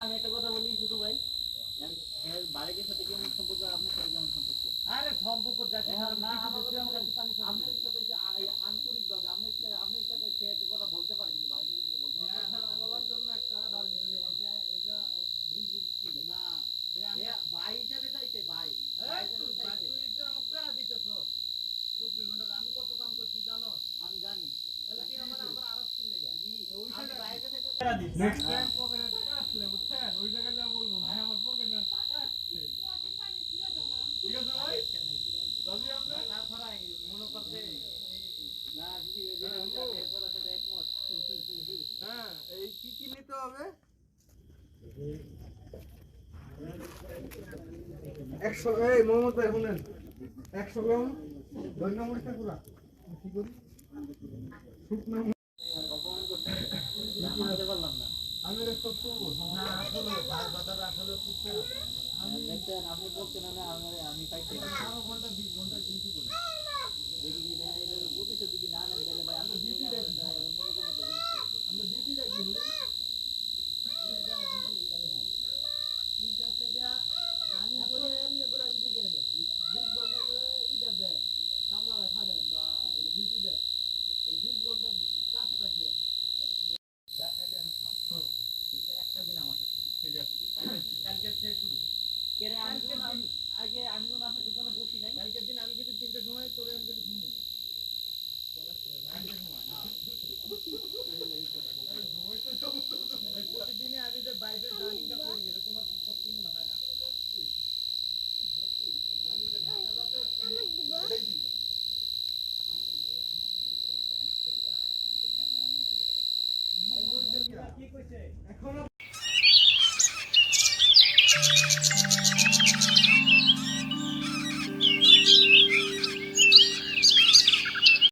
আমি একটা কথা বলি শুধু ভাই। এর- এর সাথে কেমন সম্পর্ক? আপনার সাথে কেমন সম্পর্ক? আরে সম্পর্ক যাচ্ছে না কিছু আমার দিচ্ছে, কথা আমার বলেন, কাছে পানি খাবে। আপনার সাথে সে আ- আপনার সাথে- আপনার সাথে সে একটা কথা বলতে পারে কিন্তু বাড়িতে থেকে বলতে পারে বলার জন্য একটা এটা এটা ভুল না ভাই হিসাবে চাইছে ভাই। ভাই হ্যাঁ, হিসাবে চাইছে। তুই যে আমাকে প্যারা দিতেছ? চব্বিশ ঘণ্টা আমি কত কাম করছি জানো? আমি জানি। তাহলে তুই আমার আবার আরব কিনলে গেল ওই জায়গায় যা বলব ভাই আমার পকেটে টাকা আসছে ঠিক আছে ভাই? রাজি আমরা মনে করছে। না দিদি ওই যে ওই যে এর কথার সাথে একমত। হ্যাঁ এই কি কি নিতে হবে? একশো এই মোহাম্মদ ভাই শুনেন। একশো গ্রাম ধন্য মরিচা গুঁড়া। কি করি? শুকনো করছে পারলাম না। আমি একটু করব না আসলে ভাই বাজার আসলে করতে আমি আপনি বলছেন না আমি আমি পাইছি আগে আমি যখন দোকানে বসি নাই দিন আমি কিন্তু তিনটে সময় করে আমি কিন্তু ঘুম প্রতিদিনে আমি যে বাইরের তোমার এখন